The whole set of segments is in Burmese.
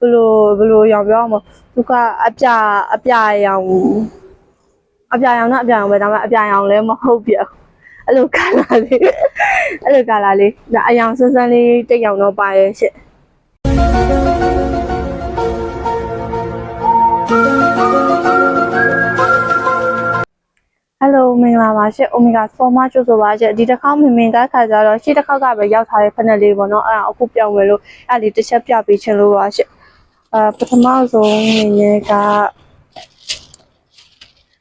ဘယ်လိုဘယ်လိုရောင်ပြောအောင်မသူကအပြအပြရောင်အပြရောင်တော့အပြရောင်ပဲဒါပေမဲ့အပြရောင်လည်းမဟုတ်ပြအဲ့လိုကလာလေးအဲ့လိုကလာလေးဒါအယောင်ဆန်းဆန်းလေးတိတ်ရောင်တော့ပါရဲ့ရှင့်ဟယ်လိုမင်္ဂလာပါရှင့် Omega Forma ကျိုးဆိုပါရှင့်ဒီတစ်ခေါက်မင်မင်ကခါကြတော့ရှေ့တစ်ခေါက်ကပဲရောက်ထားတဲ့ဖက်နယ်လေးပေါ့နော်အဲ့ဒါအခုပြောင်းမယ်လို့အဲ့ဒါလေးတစ်ချက်ပြပေးချင်လို့ပါရှင့် အာပထမဆုံးအနေနဲ့က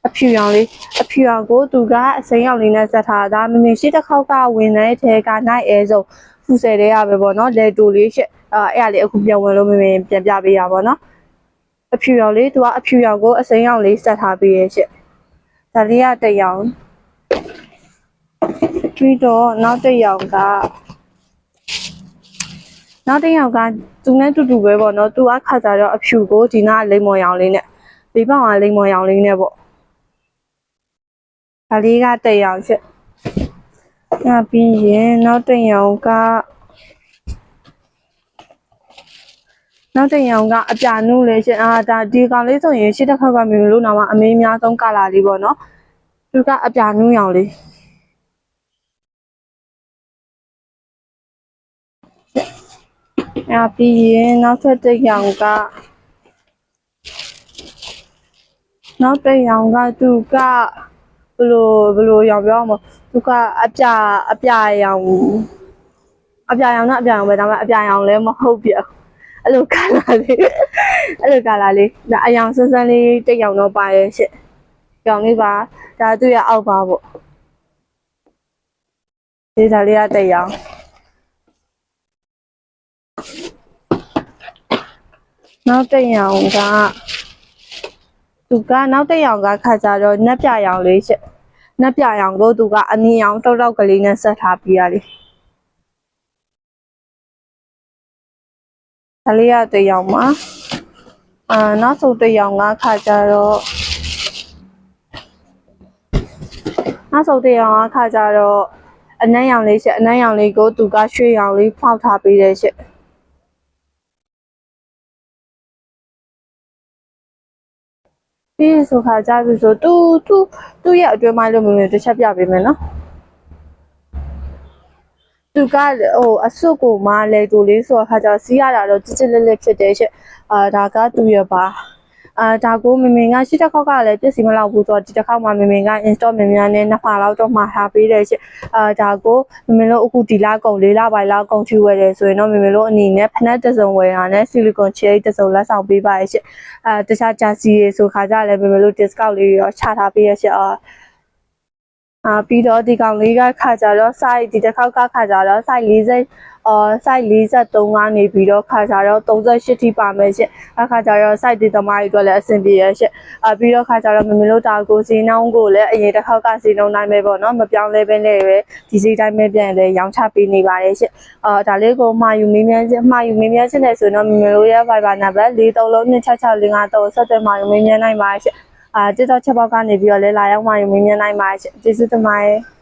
အဖြူရောင်လေးအဖြူရောင်ကိုသူကအစိမ်းရောင်လေးနဲ့ဆက်ထားတာမင်မင်ရှေ့တစ်ခေါက်ကဝင်တဲ့ထဲကနိုင်အဲဆုံးဖူဆယ်တဲ့ရပဲပေါ့နော်လေတူလေးရှင့်အာအဲ့ဒါလေးအခုပြောင်းဝင်လို့မင်မင်ပြန်ပြပေးရပါတော့အဖြူရောင်လေးသူကအဖြူရောင်ကိုအစိမ်းရောင်လေးဆက်ထားပေးရဲ့ရှင့်ဒါလေးကတစ်ရောင်ပြီးတော့နောက်တစ်ရောင်က နောက်တစ်ရောင်ကသူနဲ့တူတူပဲပေါ့နော်သူကခါကြတော့အဖြူကိုဒီနားလိမ္မော်ရောင်လေးနဲ့ဒီဘောင်ကလိမ္မော်ရောင်လေးနဲ့ပေါ့ဒါလေးကတစ်ရောင်ချက်ညပြီးရင်နောက်တစ်ရောင်ကနောက်တစ်ရောင်ကအပြာနုလေးရှင်အာဒါဒီကောင်လေးဆိုရင်ရှစ်တစ်ခါကမျိုးလို့နောက်မှအမေးအများဆုံးကလာလေးပေါ့နော်သူကအပြာနူးရောင်လေး အဲပြီးရင်နောက်ထပ်တစ်ရောင်ကနောက်တစ်ရောင်ကသူကဘယ်လိုဘယ်လိုရောင်ပြောအောင်မသူကအပြာအပြာရောင်အပြာရောင်တော့အပြာရောင်ပဲဒါပေမဲ့အပြာရောင်လည်းမဟုတ်ပြအဲ့လိုကလာလေးအဲ့လိုကလာလေးဒါအယောင်ဆန်းဆန်းလေးတိတ်ရောင်တော့ပါရဲ့ရှင့်ကြောင်လေးပါဒါသူ့ရဲ့အောက်ပါပေါ့ဒီဒါလေးကတက်ရောင် နောက်တက်ရောင်ကသူကနောက်တက်ရောင်ကခါကြတော့နက်ပြရောင်လေးရှစ်နက်ပြရောင်ကိုသူကအနီရောင်တောက်တောက်ကလေးနဲ့ဆက်ထားပြီးရလေဒါလေးကတက်ရောင်ပါအာနောက်ဆုံးတက်ရောင်ကခါကြတော့နောက်ဆုံးတရားအခါကျတော့အနမ်းရောင်လေးရှစ်အနမ်းရောင်လေးကိုသူကရွှေရောင်လေးဖောက်ထားပေးတယ်ရှစ် ပြီးရင်ဆိုခါကြပြီဆိုသူသူသူ့ရဲ့အတွင်းပိုင်းလို့မျိုးမျိုးတစ်ချက်ပြပေးမယ်နော်သူကဟိုအစွတ်ကိုမလဲတူလေးဆိုတော့ခါကျတော့စီးရတာတော့ကြစ်ကြစ်လက်လက်ဖြစ်တယ်ရှစ်အာဒါကသူ့ရဲ့ပါ အာဒါကိုမင်မင်ကရှိတစ်ခေါက်ကလည်းပြည့်စည်မလောက်ဘူးဆိုတော့ဒီတစ်ခေါက်မှာမင်မင်က install မြန်မြန်နဲ့နှစ်ဖာလောက်တော့မှာထားပေးတယ်ရှင့်အာဒါကိုမင်မင်တို့အခုဒီလကုန်လေးလပိုင်းလောက်ကုန်ချီဝယ်တယ်ဆိုရင်တော့မင်မင်တို့အနေနဲ့ဖနက်တစ်စုံဝယ်တာနဲ့ silicone chair တစ်စုံလက်ဆောင်ပေးပါရဲ့ရှင့်အာတခြား jersey တွေဆိုခါကြလည်းမင်မင်တို့ discount လေးတွေရောချထားပေးရဲ့ရှင့်အာအာပြီးတော့ဒီကောင်လေးကခါကြတော့ size ဒီတစ်ခေါက်ကခါကြတော့ size 40 အော် size 43ကနေပြီးတော့ခါကြတော့38ထိပါမယ်ရှင့်အခါကြတော့ size ဒီသမားတွေအတွက်လည်းအဆင်ပြေရရှင့်အာပြီးတော့ခါကြတော့မမလို့တာကိုစီနှောင်းကိုလည်းအရင်တစ်ခေါက်ကစီနှောင်းနိုင်ပဲပေါ့နော်မပြောင်းလဲပဲနဲ့ပဲဒီစီတိုင်းပဲပြန်လဲရောင်းချပေးနေပါတယ်ရှင့်အာဒါလေးကိုမှာယူမင်းမြန်းချင်းမှာယူမင်းမြန်းချင်းတယ်ဆိုတော့မမလို့ရဲ့ Viber နံပါတ်43လုံး26653ဆက်သွယ်မှာယူမင်းမြန်းနိုင်ပါရှင့်အာတစ်တော့ချက်ပေါက်ကနေပြီးတော့လဲလာရောက်မှာယူမင်းမြန်းနိုင်ပါရှင့်ကျေးဇူးတင်ပါတယ်